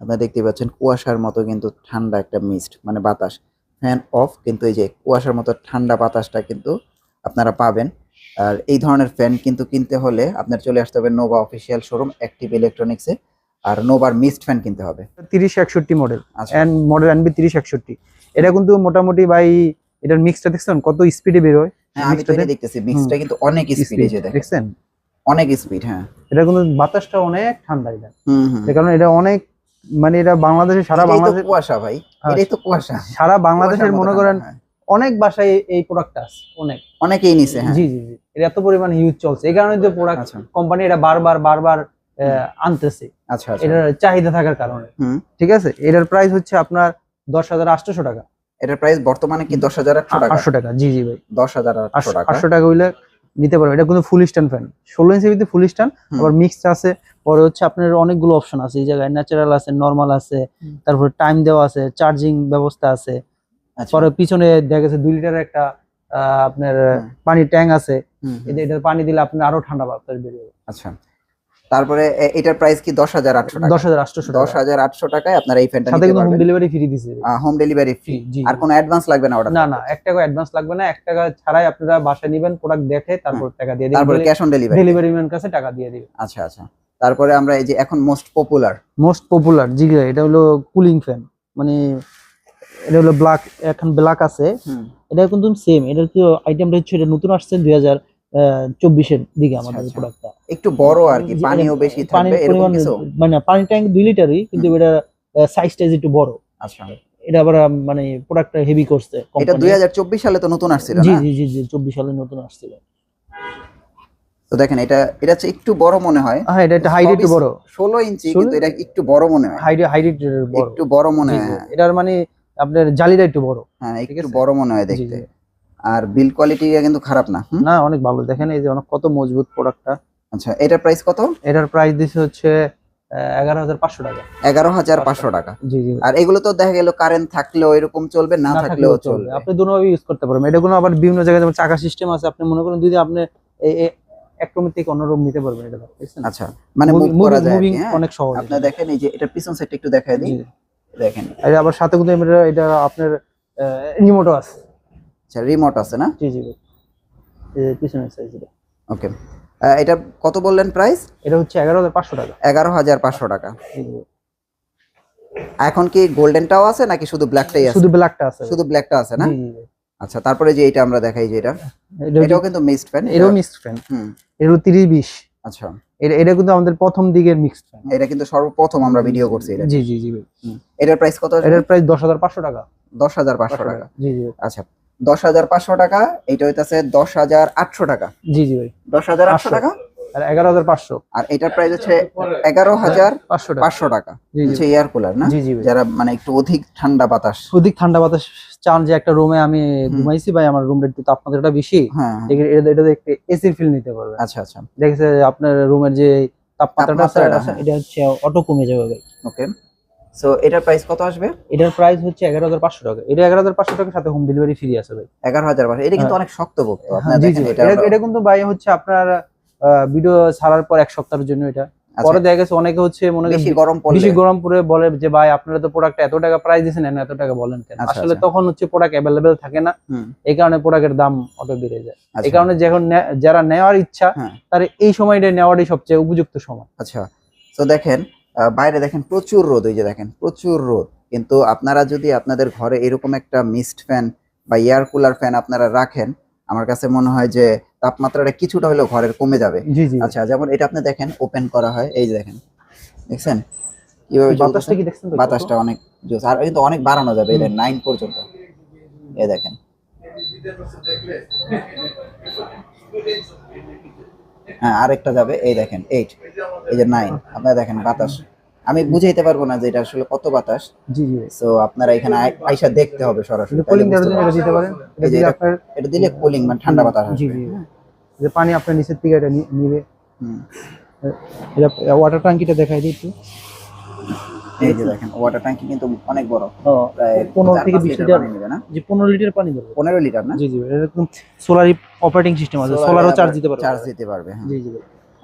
আপনারা দেখতে পাচ্ছেন কুয়াশার মতো কিন্তু ঠান্ডা একটা মিস্ট মানে বাতাস। ফ্যান অফ কিন্তু এই যে কুয়াশার মতো ঠান্ডা বাতাসটা কিন্তু আপনারা পাবেন। আর এই ধরনের ফ্যান কিন্তু কিনতে হলে আপনার চলে আসতে হবে নোভা অফিসিয়াল শোরুম অ্যাক্টিভ ইলেকট্রনিক্সে আর নোভার মিস্ট ফ্যান কিনতে হবে। তিরিশ একষট্টি মডেল আচ্ছা। এন্ড মডেল আনবি তিরিশ একষট্টি। এটা কিন্তু মোটামুটি ভাই এটার মিক্সটা দেখছেন? কত স্পিডে বেরোয়? হ্যাঁ আমি তো দেখতেছি মিক্সটা কিন্তু অনেক স্পিড যে দেখছেন? অনেক স্পিড হ্যাঁ। এটা কিন্তু বাতাসটা অনেক ঠান্ডা এটা। কারণে এটা অনেক মানে এটা বাংলাদেশে সারা বাংলাদেশ কুয়াশা ভাই হ্যাঁ, এটাই তো কুয়াশা। সারা বাংলাদেশের মনে করেন হ্যাঁ। অনেক বাসায় এই প্রোডাক্টটা আছে অনেক। অনেকেই নিছে হ্যাঁ। জি জি জি। এটা এত পরিমাণ ইউজ চলছে। এই কারণে তো প্রোডাক্ট আচ্ছা কোম্পানি এটা বারবার বারবার আনতেছে। আচ্ছা আচ্ছা। এটার চাহিদা থাকার কারণে। ঠিক আছে? এটার প্রাইস হচ্ছে আপনার দশ হাজার আটশোশো টাকা। এটার প্রাইস বর্তমানে কি দশ হাজার আটশো টাকা? আটশো টাকা। জি জি ভাই। দশ হাজার আটশো টাকা। আটশো টাকা হইলে নিতে পারবে এটা কিন্তু ফুল স্ট্যান্ড ফ্যান ষোলো ইঞ্চি ভিত্তি ফুল স্ট্যান্ড আবার মিক্স আছে। পরে হচ্ছে আপনার অনেকগুলো অপশন আছে। এই জায়গায় ন্যাচারাল আছে নর্মাল আছে তারপর টাইম দেওয়া আছে চার্জিং ব্যবস্থা আছে। আচ্ছা। পরে পিছনে দেখা গেছে দুই লিটার একটা আহ, আপনার। পানির ট্যাঙ্ক আছে। এটা পানি দিলে আপনার আরও ঠান্ডা বাতাস বেরিয়ে আচ্ছা। তারপরে এটার প্রাইস কি দশ হাজার আটশো টাকা? দশ হাজার আটশোশো দশ হাজার আটশো টাকায় আপনারা এই ফ্যানটা সাথে কিন্তু হোম ডেলিভারি ফ্রি দিছে। হোম ডেলিভারি ফ্রি আর কোনো অ্যাডভান্স লাগবে না ওটা না না এক টাকা অ্যাডভান্স লাগবে না। এক টাকা ছাড়াই আপনারা বাসায় নিবেন প্রোডাক্ট দেখে তারপর টাকা দিয়ে তারপরে দিবেন cash on delivery delivery man কাছে টাকা দিয়ে দিবে আচ্ছা আচ্ছা। তারপরে আমরা এই যে এখন মোস্ট পপুলার মোস্ট পপুলার জি এটা হলো কুলিং ফ্যান মানে এটা হলো ব্ল্যাক এখন ব্ল্যাক আছে। এটা কিন্তু সেম এটার কি আইটেমটা হচ্ছে এটা নতুন আসছে দুই হাজার চব্বিশের দিকে আচ্ছা, আমাদের আচ্ছা। প্রোডাক্টটা একটু বড় আর কি পানিও বেশি থাকবে এরকম পরিমাণ কিছু? মানে পানির ট্যাঙ্ক দুই লিটারই কিন্তু এটা একটু বড়। আচ্ছা। এটা আবার মানে প্রোডাক্টটা হেভি করছে এটা company। দুই হাজার চব্বিশ সালে তো নতুন আসছিল জি না? জি জি জি চব্বিশ সালে নতুন আসছিল। তো দেখেন এটা এটা হচ্ছে একটু বড় মনে হয়। হ্যাঁ এটা একটা হাইট একটু বড়। ষোলো ইঞ্চি কিন্তু এটা একটু বড় মনে হয়। হাইট হাইট একটু বড়। মনে হয় হ্যাঁ। এটার মানে আপনার জালিটা একটু বড়। হ্যাঁ একটু বড় মনে হয় দেখতে। আর বিল কোয়ালিটি কিন্তু খারাপ না না অনেক ভালো। দেখেন এই যে অনেক কত মজবুত প্রোডাক্টটা। আচ্ছা এটার প্রাইস কত? এটার প্রাইস দিছে হচ্ছে এগারো হাজার পাঁচশো টাকা। এগারো হাজার পাঁচশো টাকা। জি জি। আর এগুলো তো দেখা গেল কারেন্ট থাকলেও এরকম চলবে না থাকলেও চলবে। আপনি ইউজ করতে পারবেন। এটা কোনো আবার বিভিন্ন জায়গায় যেমন চাকা সিস্টেম আছে আপনি মনে করেন যদি আপনি এক থেকে অন্য রুম নিতে পারবেন এটা আচ্ছা মানে মুভ করা যায় মুভিং হ্যাঁ? অনেক সহজ আপনার দেখেন এই যে এটা পিছন সাইডটা একটু দেখায় দিই। দেখেন। আবার সাথে কিন্তু এটা- এটা আপনার রিমোটও আছে। আচ্ছা রিমোট আছে না? জি জি পিছনের ওকে এটা। কত বললেন প্রাইস এটা হচ্ছে এগারো হাজার পাঁচশো টাকা। এগারো হাজার পাঁচশো টাকা। এখন কি গোল্ডেনটাও আছে নাকি শুধু ব্ল্যাকটাই আছে? শুধু ব্ল্যাকটা আছে। শুধু ব্ল্যাকটা আছে না। আচ্ছা তারপরে যে এটা আমরা দেখাই যে এটা এটা এটাও কিন্তু মিক্সড ফ্যান এটাও মিক্সড ফ্যান হুম। হলো তিরিশ বিশ। আচ্ছা। এটা এটা কিন্তু আমাদের প্রথম দিকের মিক্সড ফ্যান এটা কিন্তু সর্বপ্রথম আমরা ভিডিও করছি এটা। জি জি জি এটার প্রাইস কত এটার প্রাইস দশ হাজার পাঁচশো টাকা। দশ হাজার পাঁচশো টাকা। জি জি আচ্ছা। দশ হাজার পাঁচশো টাকা এটা হইতাছে দশ হাজার আটশো টাকা। জি জি ভাই। দশ হাজার আটশো টাকা? আর এগারো হাজার পাঁচশো। আর এটার প্রাইস হচ্ছে এগারো হাজার পাঁচশো টাকা। হচ্ছে এয়ার কুলার না? যারা মানে একটু অধিক ঠান্ডা বাতাস। অধিক ঠান্ডা বাতাস চান যে একটা রুমে আমি ঘুমাইছি ভাই আমার রুমটা একটু তাপমাত্রাটা বেশি। এটা এটাতে একটু এসির ফিল নিতে পারবে। আচ্ছা আচ্ছা। দেখেছে আপনার রুমের যে তাপমাত্রাটা হ্যাঁ। এটা হচ্ছে অটো কমে যাবে ভাই। ওকে সো এটার প্রাইস কত আসবে? এটার প্রাইস হচ্ছে এগারো হাজার পাঁচশো টাকা। এটা এগারো হাজার পাঁচশো টাকার সাথে হোম ডেলিভারি ফ্রি আছে ভাই। এগারো হাজার পাঁচশো। এটা কিন্তু অনেক শক্ত ভক্ত হ্যাঁ, ভাই। এটা কিন্তু ভাই হচ্ছে আপনার ভিডিও ছাড়ার পর এক সপ্তাহের জন্য এটা। আচ্ছা, পরে দেখা গেছে অনেকে হচ্ছে মনে বেশি গরম বেশি গরম পরে বলে যে ভাই আপনারা তো প্রোডাক্ট এত টাকা প্রাইস দিয়েছেন এনে এত টাকা বলেন কেন? আচ্ছা, আসলে আচ্ছা। তখন হচ্ছে প্রোডাক্ট অ্যাভেলেবেল থাকে না। এই কারণে প্রোডাক্টের দাম অটো বেড়ে যায়। এই কারণে যখন যারা নেওয়ার ইচ্ছা হ্যাঁ। তার এই সময়টা নেওয়াটাই সবচেয়ে উপযুক্ত সময়। আচ্ছা। তো দেখেন বাইরে দেখেন প্রচুর রোদ ওই যে দেখেন প্রচুর রোদ। কিন্তু আপনারা যদি আপনাদের ঘরে এরকম একটা মিস্ট ফ্যান বা এয়ার কুলার ফ্যান আপনারা রাখেন আমার কাছে মনে হয় যে তাপমাত্রাটা কিছুটা হলেও ঘরের কমে যাবে। আচ্ছা যেমন এটা আপনি দেখেন ওপেন করা হয় এই যে দেখেন দেখছেন? কীভাবে বাতাসটা কি দেখছেন বাতাসটা অনেক জোস আর কিন্তু অনেক বাড়ানো যাবে এই নাইন পর্যন্ত। এই দেখেন। হ্যাঁ আরেকটা যাবে এই দেখেন এইট এই যে নাইন আপনারা দেখেন বাতাস। আমি বুঝাইতে পারব না যে এটা আসলে কত বাতাস। জি জি। সো আপনারা এখানে আই- আইসা দেখতে হবে সরাসরি। কুলিং এটা দিতে পারেন। এটা দিলে কুলিং মানে ঠান্ডা বাতাস জি জি যে পানি আপনার নিচের থেকে এটা নিবে। হুম। এটা ওয়াটার ট্যাঙ্কিটা দেখাই দিই একটু। এই যে দেখেন ওয়াটার ট্যাঙ্কি কিন্তু অনেক বড়। প্রায় পনেরো চার থেকে পাঁচ বিশ লিটার লিটার পানি নেবে না? যে পনেরো লিটার পানি ধরবে পনেরো লিটার না? জি জি এরকম সোলারি অপারেটিং সিস্টেম আছে। সোলারও চার্জ দিতে পারবে। চার্জ দিতে পারবে হ্যাঁ। জি জি।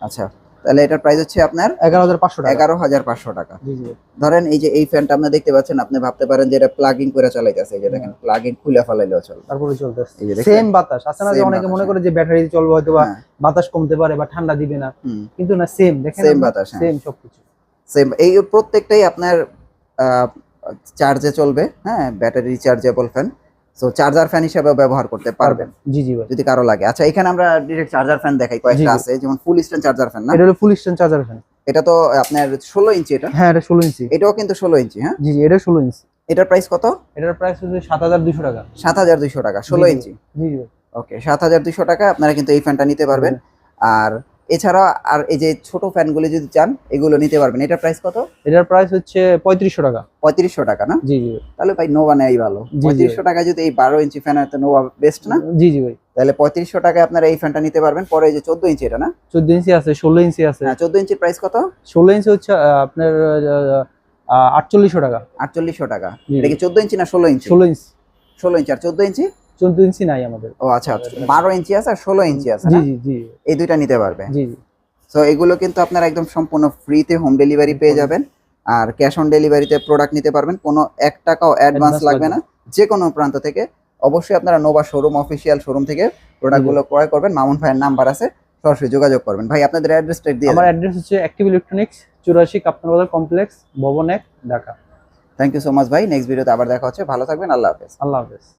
আচ্ছা। তাহলে এটার প্রাইস হচ্ছে আপনার এগারো হাজার পাঁচশো টাকা। এগারো হাজার পাঁচশো টাকা। জি জি। ধরেন এই যে এই ফ্যানটা আপনি দেখতে পাচ্ছেন আপনি ভাবতে পারেন যে এটা প্লাগিং করে চালাইতেছে এই যে দেখেন প্লাগিং খুলে ফেলাইলেও চলবে। তারপরে চলতেছে। এই যে সেম বাতাস। আছে না যে অনেকে মনে করে যে ব্যাটারি চলবে হয়তো বা হ্যাঁ, বাতাস কমতে পারে বা ঠান্ডা দিবে না। কিন্তু না সেম দেখেন সেম বাতাস হ্যাঁ। সেম সবকিছু। সেম এই প্রত্যেকটাই আপনার চার্জে চলবে হ্যাঁ battery rechargeable fan so charger fan হিসেবে ব্যবহার করতে পারবেন। জি জি ভাই। যদি কারও লাগে। আচ্ছা এখানে আমরা ডিরেক্ট চার্জার ফ্যান দেখাই। কয়েকটা। আছে যেমন ফুল স্ট্যান্ড চার্জার ফ্যান না? এটা হলো ফুল স্ট্যান্ড চার্জার ফ্যান এটা তো আপনার ষোলো ইঞ্চি এটা? হ্যাঁ এটা ষোলো ইঞ্চি এটাও কিন্তু ষোলো ইঞ্চি হ্যাঁ? জি জি এটা ষোলো ইঞ্চি এটার প্রাইস কত? এটার প্রাইস হচ্ছে সাত হাজার দুশো টাকা। সাত হাজার দুইশো টাকা ষোলো জি, জি। ইঞ্চি জি জি ওকে সাত হাজার দুইশো টাকা আপনারা কিন্তু এই ফ্যানটা নিতে পারবেন। আর এছাড়া আর এই যে ছোট ফ্যানগুলি যদি চান এগুলো নিতে পারবেন। এটার প্রাইস কত? এটার প্রাইস হচ্ছে পঁয়ত্রিশশো টাকা। পঁয়ত্রিশশো টাকা না? জি জি তাহলে ভাই নোভা নেই ভালো। পঁয়ত্রিশশো টাকা যদি এই বারো ইঞ্চি ফ্যান হয় তো নোভা বেস্ট না? জি জি ভাই। তাহলে পঁয়ত্রিশশো টাকায় আপনারা এই ফ্যানটা নিতে পারবেন। পরে এই যে চোদ্দ ইঞ্চি এটা না? চোদ্দ ইঞ্চি আছে ষোলো ইঞ্চি আছে। হ্যাঁ চোদ্দ ইঞ্চির প্রাইস কত? ষোলো ইঞ্চি হচ্ছে আপনার আটচল্লিশশো টাকা। আটচল্লিশশো টাকা। এটা কি চোদ্দ ইঞ্চি না ষোলো ইঞ্চি ষোলো ইঞ্চি ষোলো ইঞ্চি আর চোদ্দ ইঞ্চি চোদ্দ ইঞ্চি নাই আমাদের। ও আচ্ছা আচ্ছা। বারো ইঞ্চি আছে আর ষোলো ইঞ্চি আছে জি জি জি। এই দুইটা নিতে পারবে? জি জি। সো এগুলো কিন্তু আপনারা একদম সম্পূর্ণ ফ্রিতে হোম ডেলিভারি পেয়ে যাবেন। আর ক্যাশ অন ডেলিভারিতে প্রোডাক্ট নিতে পারবেন। কোনো এক টাকাও অ্যাডভান্স লাগবে না। যে কোনো প্রান্ত থেকে। অবশ্যই আপনারা নোভা শোরুম অফিসিয়াল শোরুম থেকে প্রোডাক্টগুলো ক্রয় করবেন। মামুন ভাইয়ের নাম্বার আছে। সরাসরি যোগাযোগ করবেন। ভাই আপনাদের অ্যাড্রেসটা দিয়ে আমার অ্যাড্রেস হচ্ছে অ্যাক্টিভ ইলেকট্রনিক্স চুরাশি কাপ্তান বাজার কমপ্লেক্স ভবন এক Dhaka. Thank you so much ভাই। নেক্সট ভিডিওতে আবার দেখা হচ্ছে। ভালো থাকবেন। আল্লাহ হাফেজ। আল্লাহ হাফেজ।